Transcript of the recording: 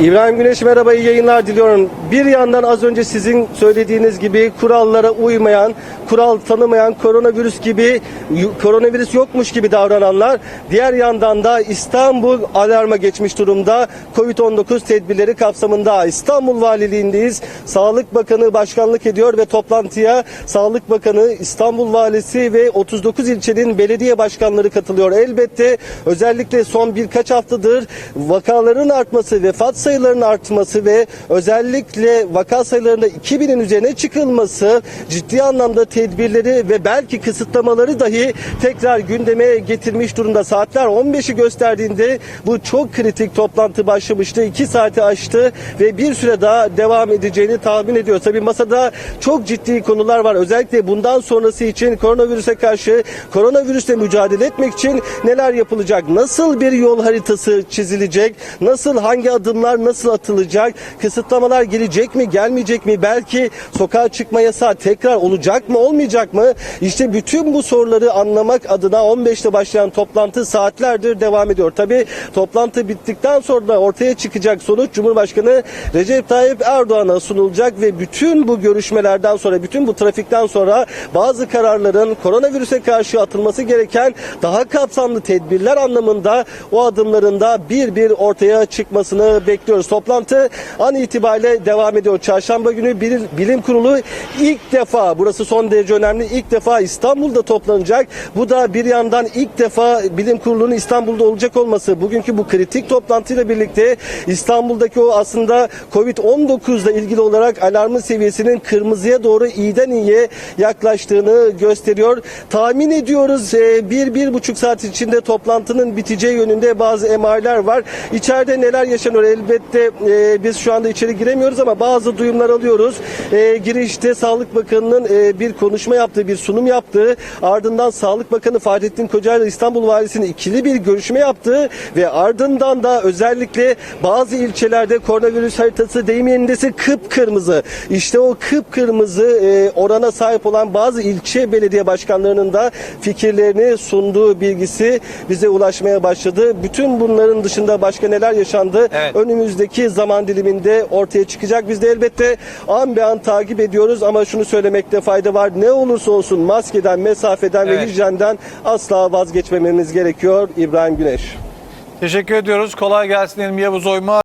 İbrahim Güneş merhaba iyi yayınlar diliyorum. Bir yandan az önce sizin söylediğiniz gibi kurallara uymayan, kural tanımayan koronavirüs gibi koronavirüs yokmuş gibi davrananlar, diğer yandan da İstanbul alarma geçmiş durumda. Covid-19 tedbirleri kapsamında İstanbul Valiliğindeyiz. Sağlık Bakanı başkanlık ediyor ve toplantıya Sağlık Bakanı, İstanbul Valisi ve 39 ilçenin belediye başkanları katılıyor. Elbette özellikle son birkaç haftadır vakaların artması, vefat sayılarının artması ve özellikle vaka sayılarında 2000'in üzerine çıkılması ciddi anlamda tedbirleri ve belki kısıtlamaları dahi tekrar gündeme getirmiş durumda. Saatler 15'i gösterdiğinde bu çok kritik toplantı başlamıştı. 2 saati aştı ve bir süre daha devam edeceğini tahmin ediyor. Tabii masada çok ciddi konular var. Özellikle bundan sonrası için koronavirüse karşı koronavirüsle mücadele etmek için neler yapılacak? Nasıl bir yol haritası çizilecek? Nasıl hangi adımlar nasıl atılacak? Kısıtlamalar gelecek mi, gelmeyecek mi? Belki sokağa çıkma yasağı tekrar olacak mı, olmayacak mı? İşte bütün bu soruları anlamak adına 15'te başlayan toplantı saatlerdir devam ediyor. Tabii toplantı bittikten sonra da ortaya çıkacak sonuç Cumhurbaşkanı Recep Tayyip Erdoğan'a sunulacak ve bütün bu görüşmelerden sonra, bütün bu trafikten sonra bazı kararların koronavirüse karşı atılması gereken daha kapsamlı tedbirler anlamında o adımların da bir bir ortaya çıkmasını bekliyoruz. Toplantı an itibariyle devam ediyor. Çarşamba günü Bilim, Bilim Kurulu ilk defa, burası son derece önemli, ilk defa İstanbul'da toplanacak. Bu da bir yandan ilk defa Bilim Kurulu'nun İstanbul'da olacak olması. Bugünkü bu kritik toplantıyla birlikte İstanbul'daki o aslında Covid-19 ile ilgili olarak alarmın seviyesinin kırmızıya doğru iyiden iyiye yaklaştığını gösteriyor. Tahmin ediyoruz e, bir, bir buçuk saat içinde toplantının biteceği yönünde bazı emareler var. İçeride neler yaşanıyor elbette e, biz şu anda içeri giremiyoruz ama bazı duyumlar alıyoruz. E, girişte Sağlık Bakanı'nın e, bir konuşma yaptığı, bir sunum yaptığı ardından Sağlık Bakanı Fahrettin Koca ile İstanbul Valisi'nin ikili bir görüşme yaptığı ve ardından da özellikle bazı ilçelerde koronavirüs haritası deyim yerindesi kıpkırmızı. İşte o kıpkırmızı e, orana sahip olan bazı ilçe belediye başkanlarının da fikirlerini sunduğu bilgisi bize ulaşmaya başladı. Bütün bunların dışında başka neler yaşandı? Evet. Önümüzdeki zaman diliminde ortaya çıkacak. Biz de elbette an be an takip ediyoruz ama şunu söylemekte fayda var. Ne olursa olsun maskeden, mesafeden ve Evet. hijyenden asla vazgeçmememiz gerekiyor. İbrahim Güneş. Teşekkür ediyoruz. Kolay gelsin Elmi Yavuz Oyma.